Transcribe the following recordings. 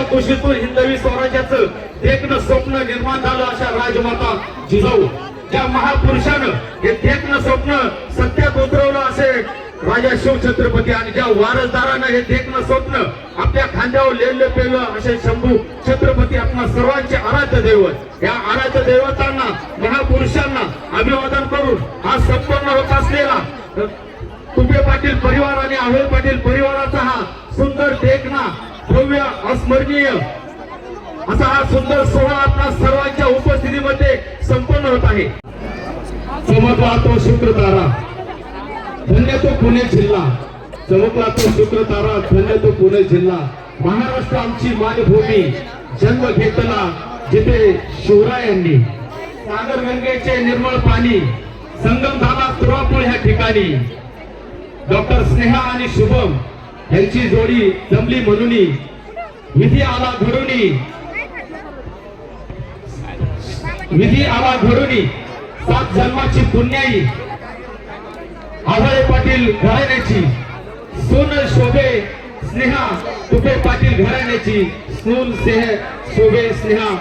त्यांच्या कुशीतून हिंदवी स्वराज्याचं देखणं स्वप्न निर्माण झालं अशा राजमाता जिजाऊ. त्या महापुरुषानं हे देखणं स्वप्न सत्यात उतरवलं असे राजा शिवछत्रपती आणि ज्या वारसदारानं हे देखणं स्वप्न आपल्या खांद्यावर लेलं पेलं असे शंभू छत्रपती आपणा सर्वांचे आराध्य दैवत. या आराध्य दैवतांना महापुरुषांना अभिवादन करून हा संपन्न होत असलेला तुपे पाटील परिवार आणि आहोळ पाटील परिवाराचा हा सुंदर देखना भव्य अस्मरणीय असा हा सुंदर सोहळा आपल्या सर्वांच्या उपस्थितीमध्ये संपन्न होत आहे. चमकला तो शुक्र तारा धन्य तो पुणे जिल्हा. चमकला तो शुक्र तारा धन्य तो पुणे जिल्हा. महाराष्ट्र आमची मायभूमी जन्म घेतला जिथे शिवरायांनी सागर गंगेचे निर्मळ पाणी संगम झाला तुरापूर ह्या ठिकाणी डॉक्टर स्नेहा आणि शुभम यांची जोडी जमली म्हणून विधी आला घडून. विधी आला घडून. सात जन्माची पुण्याई. आभाळे पाटील घराण्याची. सोन शोभे स्नेहा तुपे पाटील घराण्याची. सून सेह शोभे स्नेहा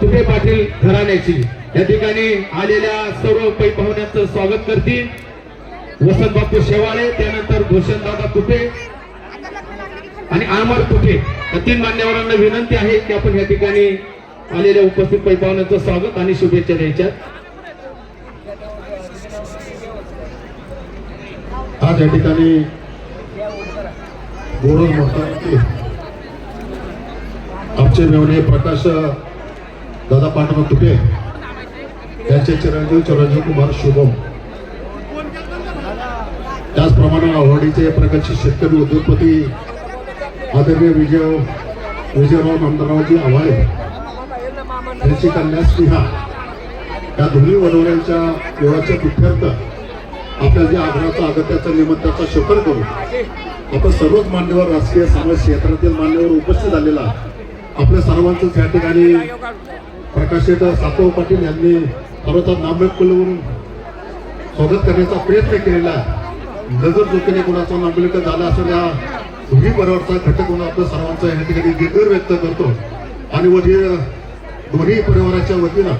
तुपे पाटील घराण्याची. या ठिकाणी आलेल्या सर्व पै पाहुण्यांचं स्वागत करतील. वसंत बापू शेवाळे त्यानंतर भूषण दादा तुपे आणि आमर तुपे. तीन मान्यवरांना विनंती आहे की आपण या ठिकाणी आलेल्या उपस्थित पै स्वागत आणि शुभेच्छा द्यायच्या. आज या ठिकाणी बोरज म्हणतात आमचे मेवणे प्रकाश दादा पांडव तुपे यांचे चिरंजीव चिरंजीव कुमार शुभम. त्याचप्रमाणे आवडीचे प्रगतशील शेतकरी उद्योगपती आदरणीय विजय विजयराव नामदारावजी आव्हाळे त्यांची कन्या स्नेहा या दोन्ही वडवड्यांच्या देवाच्या पिठ्यार्थ आपल्या ज्या आग्रहाचा अगत्याचा निमित्ताचा शोकर करू आपण सर्वच मान्यवर राजकीय समाज क्षेत्रातील मान्यवर उपस्थित झालेला आपल्या सर्वांचं या ठिकाणी प्रकाशित सातव पाटील यांनी सर्वता नामक कुलवरून स्वागत करण्याचा प्रयत्न केलेला आहे. नजर चुकीने कोणाचं नामविलक झाला असं या दोन्ही परिवारचा घटक म्हणून आपल्या सर्वांचा या ठिकाणी दिग्गर व्यक्त करतो. आणि व दोन्ही परिवाराच्या वतीनं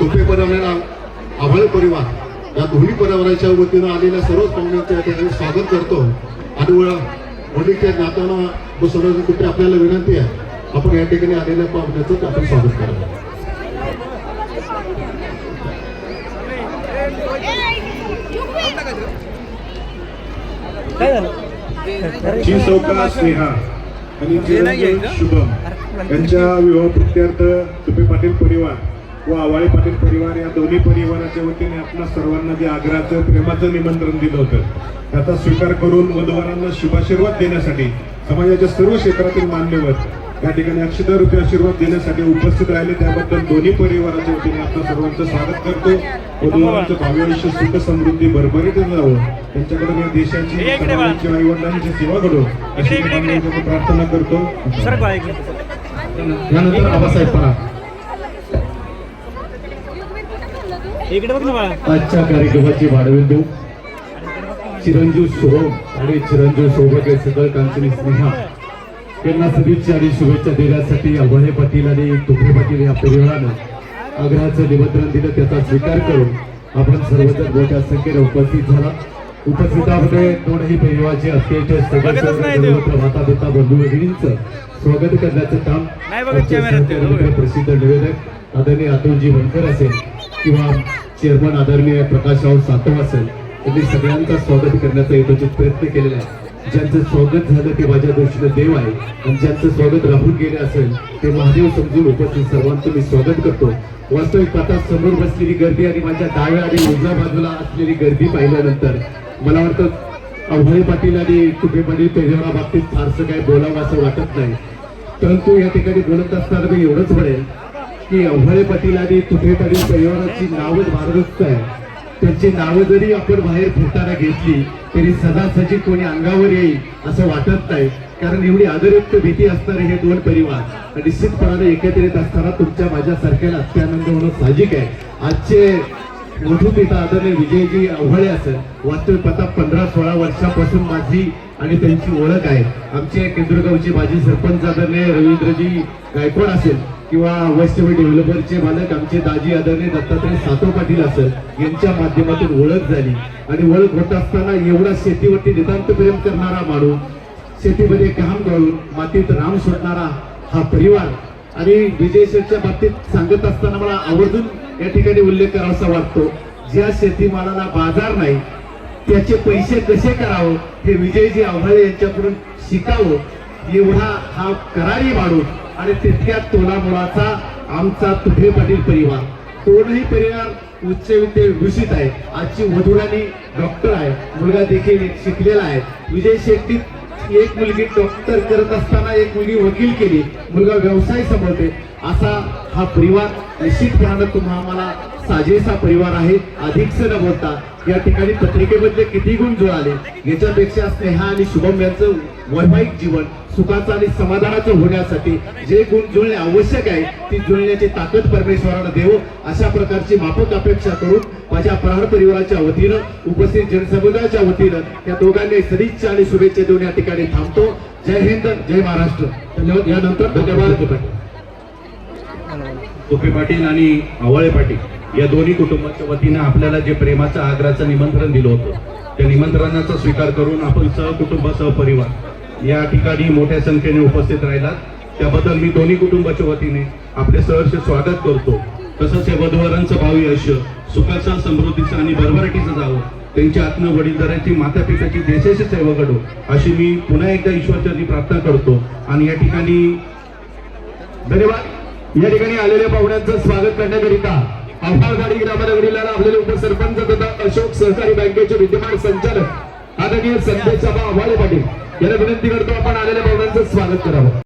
तुपे परिवार आभाळ परिवार या दोन्ही परिवाराच्या वतीनं आलेल्या सर्वच पाहुण्यांचं या ठिकाणी स्वागत करतो. आणि व- वडीलच्या नात्यानं सर्व कुठे आपल्याला विनंती आहे. आपण या ठिकाणी आलेल्या पाहुण्याचं आपण स्वागत करावं. काय झालं? जी सौका स्नेहा आणि चिरंजीव शुभम यांच्या विवाह प्रत्यर्थ तुपे पाटील परिवार व आवाळे पाटील परिवार या दोन्ही परिवाराच्या वतीने आपल्या सर्वांना जे आग्रहाचं प्रेमाचं निमंत्रण दिलं होतं त्याचा स्वीकार करून वधवारांना शुभाशीर्वाद देण्यासाठी समाजाच्या सर्व क्षेत्रातील मान्यवर या ठिकाणी अक्षता रूपी आशीर्वाद देण्यासाठी उपस्थित राहिले. त्याबद्दल दोन्ही परिवाराच्या वतीने आपल्या सर्वांचं स्वागत करतो. वधूवरांचं भावी आयुष्य सुख समृद्धी भरभरीत जावं. त्यांच्याकडून या देशाची इकडे बघा. समाजाची आई वडिलांची सेवा घडो अशी प्रार्थना करतो. सर बाय यानंतर आबासाहेब पराग इकडे बघ ना बाळा. आजच्या कार्यक्रमाची वाढविंदू. चिरंजीव शुभम आणि चिरंजीव सौभाग्य सकळ कांचनी स्नेहा. यांना सदिच्छा आणि शुभेच्छा देण्यासाठी अभय पाटील आणि तुकडे पाटील या परिवारानं आग्रहाचं निमंत्रण दिलं त्याचा स्वीकार करून आपण सर्वजण मोठ्या संख्येने उपस्थित झाला उपस्थितामध्ये दोनही परिवाराचे अत्यंत तो. माता पिता बंधू भगिनींचं स्वागत करण्याचं काम. प्रसिद्ध निवेदक आदरणीय अतुलजी वनकर असेल किंवा चेअरमन आदरणीय प्रकाशराव सातव असेल त्यांनी सगळ्यांचा स्वागत करण्याचा यथोचित प्रयत्न केलेला आहे ज्यांचं स्वागत झालं ते माझ्या दृष्टीनं देव आहे. आणि ज्यांचं स्वागत राहून गेले असेल ते महादेव समजून उपस्थित सर्वांचं मी स्वागत करतो. वास्तविक आता समोर बसलेली गर्दी आणि माझ्या डाव्या आणि उजव्या बाजूला असलेली गर्दी पाहिल्यानंतर मला वाटतं अभय पाटील आणि तुपे पाटील बाबतीत फारसं काही बोलावं असं वाटत नाही. परंतु या ठिकाणी बोलत असताना मी एवढंच म्हणेल की अभय पाटील आणि तुपे पाटील परिवाराची नावच भारदस्त आहे. त्यांची नावं जरी आपण बाहेर फिरताना घेतली तरी सदासजी कोणी अंगावर येईल असं वाटत नाही. कारण एवढी आदरयुक्त भीती असणारे हे दोन परिवार निश्चितपणाने एकत्रित असताना तुमच्या माझ्यासारख्याला अत्यानंद होणं साहजिक आहे. आजचे मोठू पिता आदरणीय विजयजी आव्हाळे असेल वास्तविक पता पंधरा सोळा वर्षापासून माझी आणि त्यांची ओळख आहे. आमचे केंद्रगावचे माजी सरपंच आदरणीय रवींद्रजी गायकवाड असेल. किंवा वैष्णवी डेव्हलपरचे मालक आमचे दाजी आदरणीय दत्तात्रय सातो पाटील असेल यांच्या माध्यमातून ओळख झाली. आणि ओळख होत असताना एवढा शेतीवरती नितांत प्रेम करणारा माणूस शेतीमध्ये काम करून मातीत राम सोडणारा हा परिवार. आणि विजय शेठच्या बाबतीत सांगत असताना मला आवर्जून या ठिकाणी उल्लेख करावासा वाटतो ज्या शेतीमालाला बाजार नाही त्याचे पैसे कसे करावं हे विजयजी आव्हाळे यांच्याकडून शिकावं एवढा हा करारी माणूस आणि तितक्या तोलामुळाचा आमचा तुभे पाटील परिवार. तोडही परिवार उच्च विद्याभूषित आहे. आजची वधुराणी डॉक्टर आहे. मुलगा देखील शिकलेला आहे. विजय शेट्टी एक मुलगी डॉक्टर करत असताना एक मुलगी वकील केली. मुलगा व्यवसाय समजते असा हा परिवार निश्चितपणानं तुम्हा आम्हाला साजेसा परिवार आहे. अधिकच न बोलता या ठिकाणी पत्रिकेमधले किती गुण जुळाले. याच्यापेक्षा स्नेहा आणि शुभम यांचं वैवाहिक जीवन सुखाचं आणि समाधानाचं होण्यासाठी जे गुण जुळणे आवश्यक आहे ती जुळण्याची ताकद परमेश्वरानं देव अशा प्रकारची माफक अपेक्षा करून माझ्या प्रहार परिवाराच्या वतीनं उपस्थित जनसमुदायाच्या वतीनं या दोघांनी सदिच्छा आणि शुभेच्छा देऊन या ठिकाणी थांबतो. जय हिंद जय महाराष्ट्र. धन्यवाद. यानंतर धन्यवाद. गोपी पाटील आणि आवाळे पाटील. या दोन्ही कुटुंबाच्या वतीनं आपल्याला जे प्रेमाचं आग्राचं निमंत्रण दिलं होतं त्या निमंत्रणाचा स्वीकार करून आपण सहकुटुंब सहपरिवार या ठिकाणी मोठ्या संख्येने उपस्थित राहिलात. त्याबद्दल मी दोन्ही कुटुंबाच्या वतीने आपले सहर्ष स्वागत करतो. तसंच या वधूवरांचं भावी आयुष्य सुखाचं समृद्धीचं आणि भरभराटीचं जावं त्यांच्या आत्म वडीलधाऱ्याची माता पित्याची देशाची सेवा घडो अशी मी पुन्हा एकदा ईश्वरचरणी प्रार्थना करतो. आणि या ठिकाणी धन्यवाद. या ठिकाणी आलेल्या पाहुण्यांचं स्वागत करण्याकरिता अफाळवाडी ग्रामनगरीला आपलेले उपसरपंच तथा अशोक सहकारी बँकेचे विद्यमान संचालक आदरणीय संदेश सभा पाटील. यांना विनंती करतो आपण आलेल्या पाहुण्यांचं स्वागत करावं.